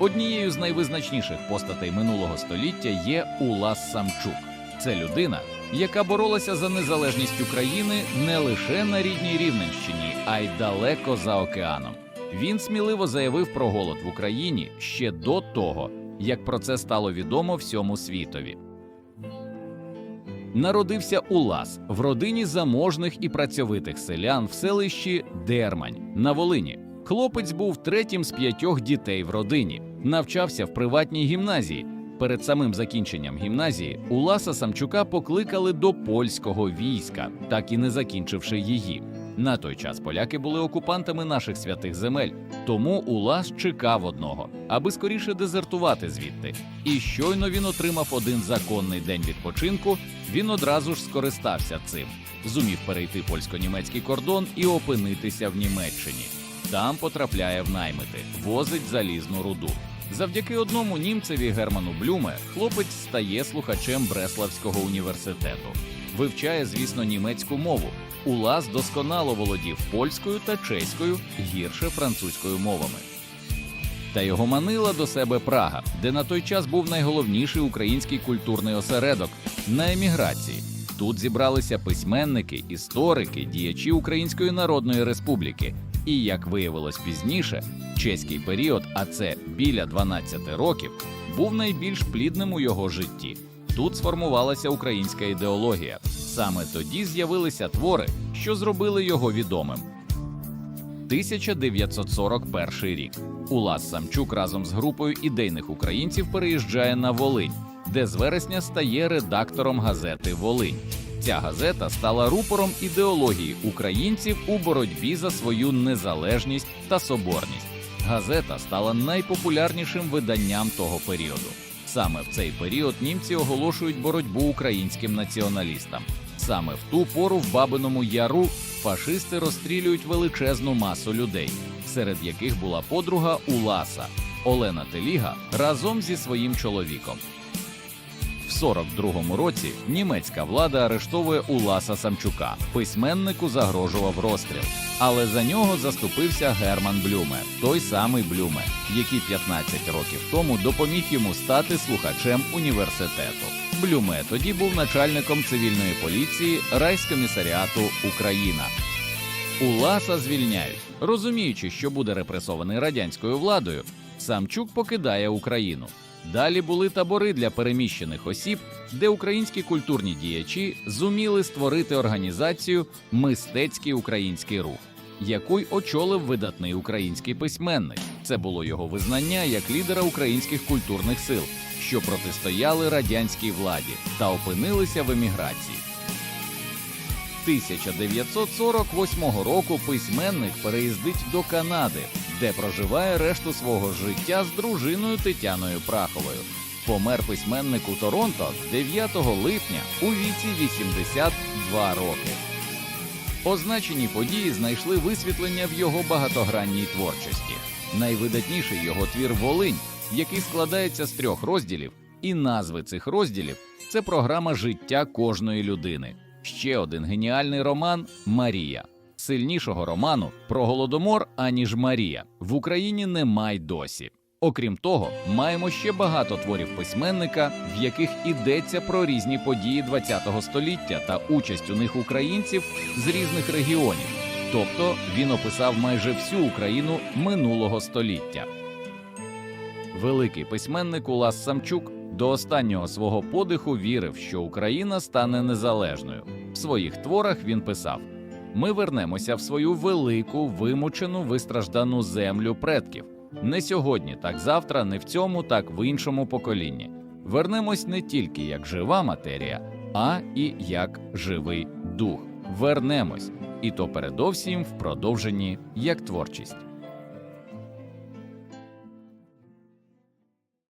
Однією з найвизначніших постатей минулого століття є Улас Самчук. Це людина, яка боролася за незалежність України не лише на рідній Рівненщині, а й далеко за океаном. Він сміливо заявив про голод в Україні ще до того, як про це стало відомо всьому світові. Народився Улас в родині заможних і працьовитих селян в селищі Дермань на Волині. Хлопець був третім з п'ятьох дітей в родині, навчався в приватній гімназії. Перед самим закінченням гімназії Уласа Самчука покликали до польського війська, так і не закінчивши її. На той час поляки були окупантами наших святих земель, тому Улас чекав одного, аби скоріше дезертувати звідти. І щойно він отримав один законний день відпочинку, він одразу ж скористався цим, зумів перейти польсько-німецький кордон і опинитися в Німеччині. Там потрапляє в наймити, возить залізну руду. Завдяки одному німцеві Герману Блюме хлопець стає слухачем Бреславського університету. Вивчає, звісно, німецьку мову. Улас досконало володів польською та чеською, гірше французькою мовами. Та його манила до себе Прага, де на той час був найголовніший український культурний осередок на еміграції. Тут зібралися письменники, історики, діячі Української Народної Республіки. І як виявилось пізніше, чеський період, а це біля 12 років, був найбільш плідним у його житті. Тут сформувалася українська ідеологія. Саме тоді з'явилися твори, що зробили його відомим. 1941 рік. Улас Самчук разом з групою ідейних українців переїжджає на Волинь, де з вересня стає редактором газети Волинь. Ця газета стала рупором ідеології українців у боротьбі за свою незалежність та соборність. Газета стала найпопулярнішим виданням того періоду. Саме в цей період німці оголошують боротьбу українським націоналістам. Саме в ту пору в Бабиному Яру фашисти розстрілюють величезну масу людей, серед яких була подруга Уласа Олена Теліга разом зі своїм чоловіком. В 42-му році німецька влада арештовує Уласа Самчука. Письменнику загрожував розстріл, але за нього заступився Герман Блюме, той самий Блюме, який 15 років тому допоміг йому стати слухачем університету. Блюме тоді був начальником цивільної поліції райскомісаріату Україна. Уласа звільняють, розуміючи, що буде репресований радянською владою. Самчук покидає Україну. Далі були табори для переміщених осіб, де українські культурні діячі зуміли створити організацію Мистецький український рух, яку й очолив видатний український письменник. Це було його визнання як лідера українських культурних сил, що протистояли радянській владі та опинилися в еміграції. 1948 року письменник переїздить до Канади, де проживає решту свого життя з дружиною Тетяною Праховою. Помер письменник у Торонто 9 липня у віці 82 роки. Означені події знайшли висвітлення в його багатогранній творчості. Найвидатніший його твір Волинь, який складається з трьох розділів, і назви цих розділів це програма життя кожної людини. Ще один геніальний роман Марія. Сильнішого роману про голодомор аніж Марія в Україні немає досі. Окрім того, маємо ще багато творів письменника, в яких ідеться про різні події ХХ століття та участь у них українців з різних регіонів. Тобто він описав майже всю Україну минулого століття. Великий письменник Улас Самчук до останнього свого подиху вірив, що Україна стане незалежною. В своїх творах він писав: Ми вернемося в свою велику, вимучену, вистраждану землю предків. Не сьогодні, так завтра, не в цьому, так в іншому поколінні. Вернемось не тільки як жива матерія, а і як живий дух. Вернемось, і то передовсім в продовженні як творчість.